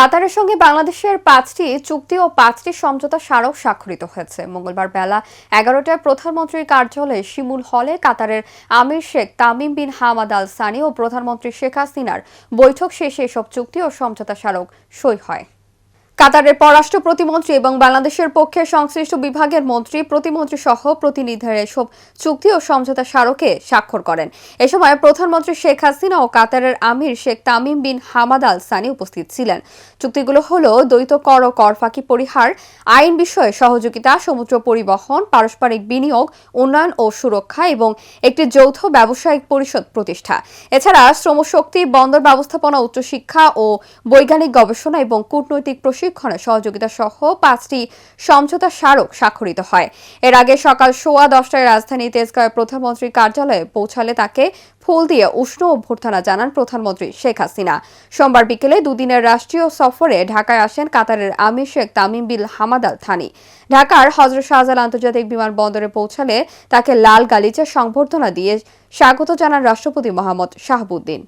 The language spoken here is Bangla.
কাতারের সঙ্গে বাংলাদেশের পাঁচটি চুক্তি ও পাঁচটি সমঝোতা স্মারক স্বাক্ষরিত হয়েছে। মঙ্গলবার বেলা এগারোটায় প্রধানমন্ত্রীর কার্যালয়ে শিমুল হলে কাতারের আমির Sheikh Tamim bin Hamad Al Thani ও প্রধানমন্ত্রী শেখ হাসিনার বৈঠক শেষে এসব চুক্তি ও সমঝোতা স্মারক সই হয়। কাতারের পররাষ্ট্র প্রতিমন্ত্রী এবং বাংলাদেশের পক্ষে সংশ্লিষ্ট বিভাগের মন্ত্রী, প্রতিমন্ত্রী সহ প্রতিনিধিরা এসব চুক্তি ও সমঝোতা স্মারকে স্বাক্ষর করেন। এ সময় প্রধানমন্ত্রী শেখ হাসিনা ও কাতারের আমির Sheikh Tamim bin Hamad Al Thani উপস্থিত ছিলেন। চুক্তিগুলো হল দ্বৈত কর ও কর ফাঁকি পরিহার, আইন বিষয়ে সহযোগিতা, সমুদ্র পরিবহন, পারস্পরিক বিনিয়োগ, উন্নয়ন ও সুরক্ষা এবং একটি যৌথ ব্যবসায়িক পরিষদ প্রতিষ্ঠা। এছাড়া শ্রমশক্তি, বন্দর ব্যবস্থাপনা, উচ্চশিক্ষা ও বৈজ্ঞানিক গবেষণা এবং কূটনৈতিক প্রশিক্ষণে সহযোগিতা সহ পাঁচটি সমঝোতা স্মারক স্বাক্ষরিত হয়। এর আগে সকাল সোয়া দশটায় রাজধানী তেজগাঁওয়ে প্রধানমন্ত্রীর কার্যালয়ে পৌঁছালে তাকে ফুল দিয়ে উষ্ণ অভ্যর্থনা জানান প্রধানমন্ত্রী শেখ হাসিনা। সোমবার বিকেলে দুদিনের রাষ্ট্রীয় সফরে ঢাকায় আসেন কাতারের আমির Sheikh Tamim bin Hamad Al Thani. ঢাকার হজরত শাহজালাল আন্তর্জাতিক বিমানবন্দরে পৌঁছালে তাকে লাল গালিচা সংবর্ধনা দিয়ে স্বাগত জানান রাষ্ট্রপতি মোহাম্মদ শাহাবুদ্দিন।